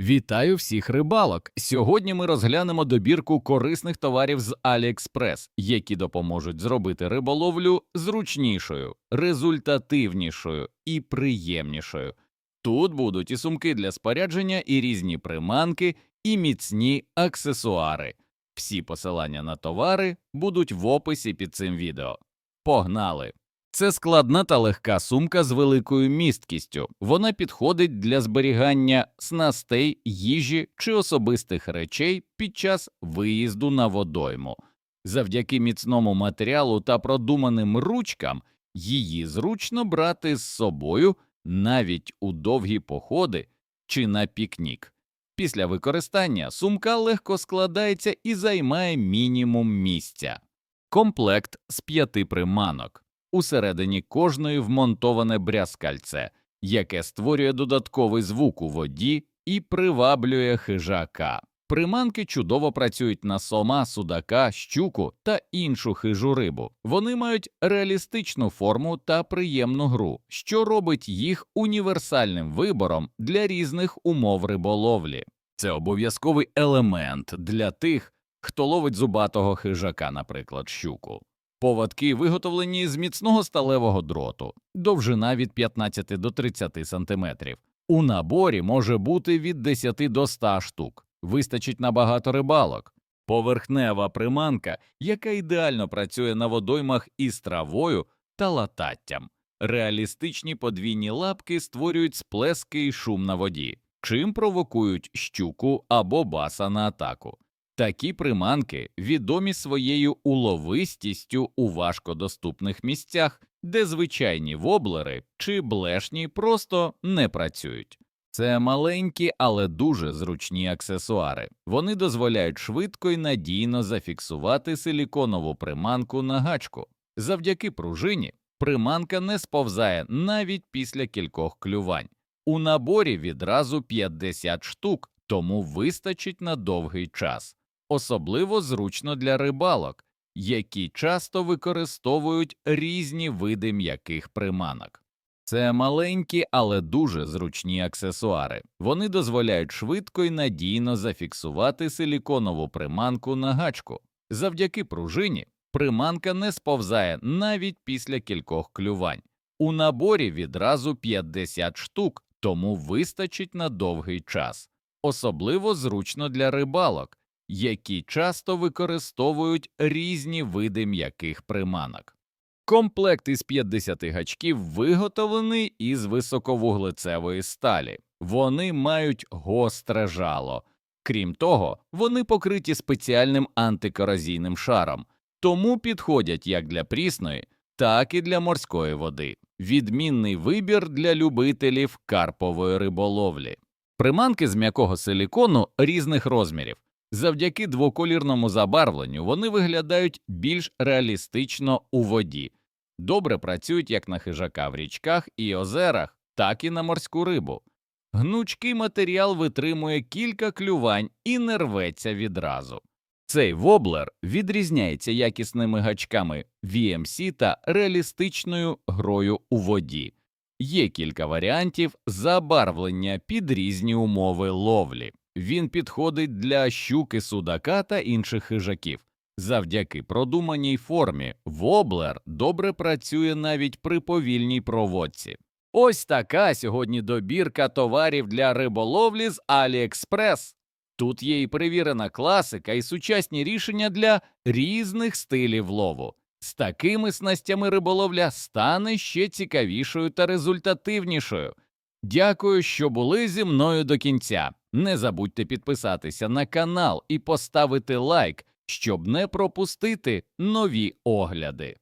Вітаю всіх рибалок! Сьогодні ми розглянемо добірку корисних товарів з AliExpress, які допоможуть зробити риболовлю зручнішою, результативнішою і приємнішою. Тут будуть і сумки для спорядження, і різні приманки, і міцні аксесуари. Всі посилання на товари будуть в описі під цим відео. Погнали! Це складна та легка сумка з великою місткістю. Вона підходить для зберігання снастей, їжі чи особистих речей під час виїзду на водойму. Завдяки міцному матеріалу та продуманим ручкам її зручно брати з собою навіть у довгі походи чи на пікнік. Після використання сумка легко складається і займає мінімум місця. Комплект з п'яти приманок. Усередині кожної вмонтоване брязкальце, яке створює додатковий звук у воді і приваблює хижака. Приманки чудово працюють на сома, судака, щуку та іншу хижу рибу. Вони мають реалістичну форму та приємну гру, що робить їх універсальним вибором для різних умов риболовлі. Це обов'язковий елемент для тих, хто ловить зубатого хижака, наприклад, щуку. Поводки виготовлені з міцного сталевого дроту, довжина від 15 до 30 см. У наборі може бути від 10 до 100 штук, вистачить на багато рибалок. Поверхнева приманка, яка ідеально працює на водоймах із травою та лататтям. Реалістичні подвійні лапки створюють сплески і шум на воді, чим провокують щуку або баса на атаку. Такі приманки відомі своєю уловистістю у важкодоступних місцях, де звичайні воблери чи блешні просто не працюють. Це маленькі, але дуже зручні аксесуари. Вони дозволяють швидко і надійно зафіксувати силіконову приманку на гачку. Завдяки пружині приманка не сповзає навіть після кількох клювань. У наборі відразу 50 штук, тому вистачить на довгий час особливо зручно для рибалок, які часто використовують різні види м'яких приманок. Це маленькі, але дуже зручні аксесуари. Вони дозволяють швидко і надійно зафіксувати силіконову приманку на гачку. Завдяки пружині приманка не сповзає навіть після кількох клювань. У наборі відразу 50 штук, тому вистачить на довгий час. Особливо зручно для рибалок, які часто використовують різні види м'яких приманок. Комплект із 50 гачків виготовлений із високовуглецевої сталі. Вони мають гостре жало. Крім того, вони покриті спеціальним антикорозійним шаром, тому підходять як для прісної, так і для морської води. Відмінний вибір для любителів карпової риболовлі. Приманки з м'якого силікону різних розмірів. Завдяки двоколірному забарвленню вони виглядають більш реалістично у воді, добре працюють як на хижака в річках і озерах, так і на морську рибу. Гнучкий матеріал витримує кілька клювань і не рветься відразу. Цей воблер відрізняється якісними гачками VMC та реалістичною грою у воді. Є кілька варіантів забарвлення під різні умови ловлі. Він підходить для щуки судака та інших хижаків. Завдяки продуманій формі воблер добре працює навіть при повільній проводці. Ось така сьогодні добірка товарів для риболовлі з AliExpress. Тут є і перевірена класика, і сучасні рішення для різних стилів лову. З такими снастями риболовля стане ще цікавішою та результативнішою. Дякую, що були зі мною до кінця. Не забудьте підписатися на канал і поставити лайк, щоб не пропустити нові огляди.